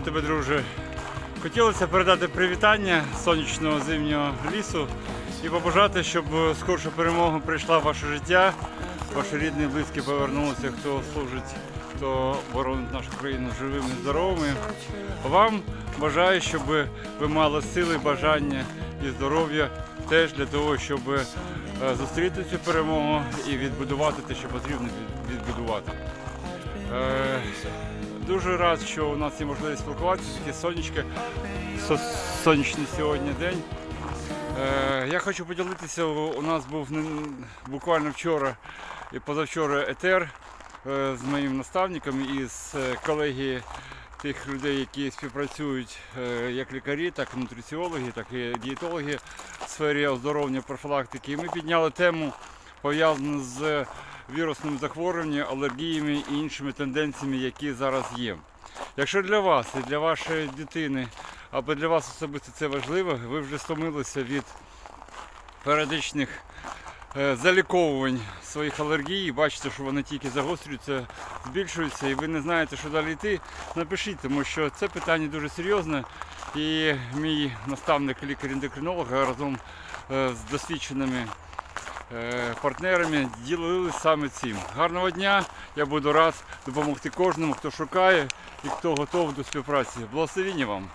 Тебе, друже. Хотілося передати привітання сонячного зимнього лісу і побажати, щоб скорше перемога прийшла в ваше життя, ваші рідні, близькі повернулися, хто служить, хто боронить нашу країну живими, здоровими. Вам бажаю, щоб ви мали сили, бажання і здоров'я теж для того, щоб е, зустріти цю перемогу і відбудувати те, що потрібно відбудувати. Е, Дуже рад, що у нас є можливість спілкуватися, таке сонячке, сонячний сьогодні день. Е, Я хочу поділитися, у нас був буквально вчора і позавчора етер е, з моїм наставником і з колегії тих людей, які співпрацюють як лікарі, так і нутриціологи, так і дієтологи в сфері оздоровлення профілактики. І ми підняли тему пов'язану з вірусним захворюванням, алергіями і іншими тенденціями, які зараз є. Якщо для вас і для вашої дитини, або для вас особисто це важливо, ви вже стомилися від періодичних е, заліковувань своїх алергій, бачите, що вони тільки загострюються, збільшуються, і ви не знаєте, що далі йти, напишіть, тому що це питання дуже серйозне. І мій наставник лікар-ендокринолог разом е, з досвідченими партнерами ділилися саме цим. Гарного дня! Я буду рад допомогти кожному, хто шукає і хто готовий до співпраці. Благословіння вам!